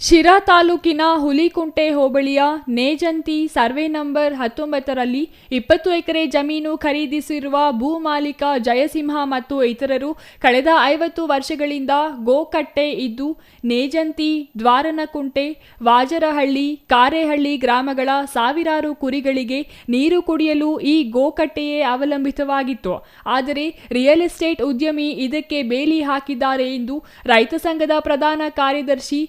ಶಿರಾ ತಾಲೂಕಿನ ಹುಲಿಕುಂಟೆ ಹೋಬಳಿಯ ನೇಜಂತಿ survey number ಹತ್ತೊಂಬತ್ತರಲ್ಲಿ ಇಪ್ಪತ್ತು ಎಕರೆ ಜಮೀನು ಖರೀದಿಸಿರುವ ಭೂ ಮಾಲೀಕ ಜಯಸಿಂಹ ಮತ್ತು ಇತರರು ಕಳೆದ ಐವತ್ತು ವರ್ಷಗಳಿಂದ ಗೋಕಟ್ಟೆ ಇದ್ದು, ನೇಜಂತಿ, ದ್ವಾರನಕುಂಟೆ, ವಾಜರಹಳ್ಳಿ, ಕಾರೇಹಳ್ಳಿ ಗ್ರಾಮಗಳ ಸಾವಿರಾರು ಕುರಿಗಳಿಗೆ ನೀರು ಕುಡಿಯಲು ಈ ಗೋಕಟ್ಟೆಯೇ ಅವಲಂಬಿತವಾಗಿತ್ತು. ಆದರೆ ರಿಯಲ್ ಎಸ್ಟೇಟ್ ಉದ್ಯಮಿ ಇದಕ್ಕೆ ಬೇಲಿ ಹಾಕಿದ್ದಾರೆ ಎಂದು ರೈತ ಸಂಘದ ಪ್ರಧಾನ ಕಾರ್ಯದರ್ಶಿ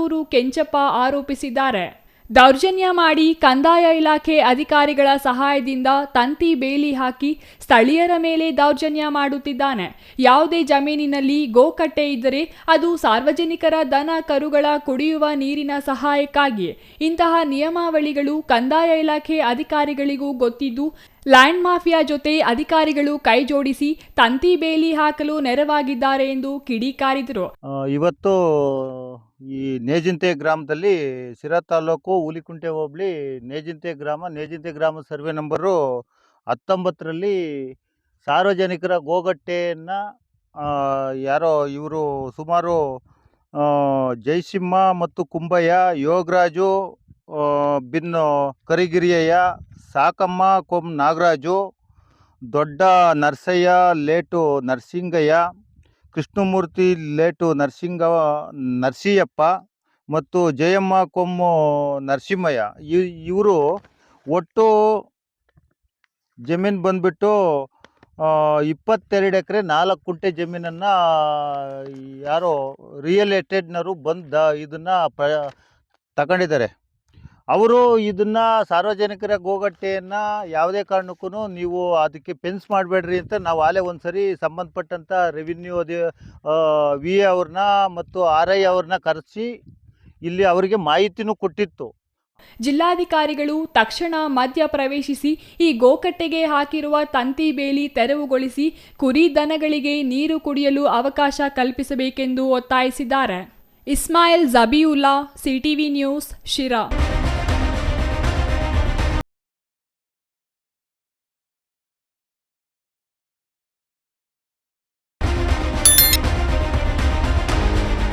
ನಾದೂರು ಕೆಂಚಪ್ಪ ಆರೋಪಿಸಿದ್ದಾರೆ. ದೌರ್ಜನ್ಯ ಮಾಡಿ ಕಂದಾಯ ಇಲಾಖೆ ಅಧಿಕಾರಿಗಳ ಸಹಾಯದಿಂದ ತಂತಿ ಬೇಲಿ ಹಾಕಿ ಸ್ಥಳೀಯರ ಮೇಲೆ ದೌರ್ಜನ್ಯ ಮಾಡುತ್ತಿದ್ದಾನೆ. ಯಾವುದೇ ಜಮೀನಿನಲ್ಲಿ ಗೋಕಟ್ಟೆ ಇದ್ದರೆ ಅದು ಸಾರ್ವಜನಿಕರ ದನ ಕರುಗಳ ಕುಡಿಯುವ ನೀರಿನ ಸಹಾಯಕ್ಕಾಗಿ. ಇಂತಹ ನಿಯಮಾವಳಿಗಳು ಕಂದಾಯ ಇಲಾಖೆ ಅಧಿಕಾರಿಗಳಿಗೂ ಗೊತ್ತಿದ್ದು, ಲ್ಯಾಂಡ್ ಮಾಫಿಯಾ ಜೊತೆ ಅಧಿಕಾರಿಗಳು ಕೈಜೋಡಿಸಿ ತಂತಿ ಬೇಲಿ ಹಾಕಲು ನೆರವಾಗಿದ್ದಾರೆ ಎಂದು ಕಿಡಿಕಾರಿದರು. ಇವತ್ತು ನೇಜಿಂತೆ ಗ್ರಾಮದಲ್ಲಿ ಸಿರಾ ತಾಲೂಕು ಹುಲಿಕುಂಟೆ ಹೋಬಳಿ ನೇಜಿಂತೆ ಗ್ರಾಮ. ನೇಜಿಂತೆ ಗ್ರಾಮ ಸರ್ವೆ ನಂಬರು ಹತ್ತೊಂಬತ್ತರಲ್ಲಿ ಸಾರ್ವಜನಿಕರ ಗೋಗಟ್ಟೆಯನ್ನು ಯಾರೋ ಇವರು ಸುಮಾರು ಜೈಸಿಂಹ ಮತ್ತು ಕುಂಬಯ್ಯ, ಯೋಗರಾಜು ಬಿನ್ ಕರಿಗಿರಿಯಯ್ಯ, ಸಾಕಮ್ಮ ಕೊಂ ನಾಗರಾಜು, ದೊಡ್ಡ ನರಸಯ್ಯ, ಲೇಟು ನರಸಿಂಗಯ್ಯ ಕೃಷ್ಣಮೂರ್ತಿ ಲೇಟು ನರಸಿಂಗ ನರಸಿಯಪ್ಪ ಮತ್ತು ಜಯಮ್ಮ ಕೊಮ್ಮು ನರಸಿಂಹಯ್ಯ. ಇವರು ಒಟ್ಟು ಜಮೀನು ಬಂದ್ಬಿಟ್ಟು ಇಪ್ಪತ್ತೆರಡು ಎಕರೆ ನಾಲ್ಕು ಕುಂಟೆ ಜಮೀನನ್ನು, ಯಾರೋ ರಿಯಲ್ ಎಸ್ಟೇಟ್ನವರು ಬಂದು ಇದನ್ನು ಪ ತಗೊಂಡಿದ್ದಾರೆ. ಅವರು ಇದನ್ನು ಸಾರ್ವಜನಿಕರ ಗೋಗಟ್ಟೆಯನ್ನ ಯಾವುದೇ ಕಾರಣಕ್ಕೂ ನೀವು ಅದಕ್ಕೆ ಪೆನ್ಸ್ ಮಾಡಬೇಡ್ರಿ ಅಂತ ನಾವು ಆಲೇ ಒಂದು ಸರಿ ಸಂಬಂಧಪಟ್ಟಂಥ ರೆವಿನ್ಯೂ ಅದೇ ವಿ ಅವ್ರನ್ನ ಮತ್ತು ಆರ್ ಐ ಅವ್ರನ್ನ ಕರೆಸಿ ಇಲ್ಲಿ ಅವರಿಗೆ ಮಾಹಿತಿನೂ ಕೊಟ್ಟಿತ್ತು. ಜಿಲ್ಲಾಧಿಕಾರಿಗಳು ತಕ್ಷಣ ಮಧ್ಯ ಪ್ರವೇಶಿಸಿ ಈ ಗೋಕಟ್ಟೆಗೆ ಹಾಕಿರುವ ತಂತಿ ಬೇಲಿ ತೆರವುಗೊಳಿಸಿ ಕುರಿ ದನಗಳಿಗೆ ನೀರು ಕುಡಿಯಲು ಅವಕಾಶ ಕಲ್ಪಿಸಬೇಕೆಂದು ಒತ್ತಾಯಿಸಿದ್ದಾರೆ. Ismail Zabiulla CTV news, Sira.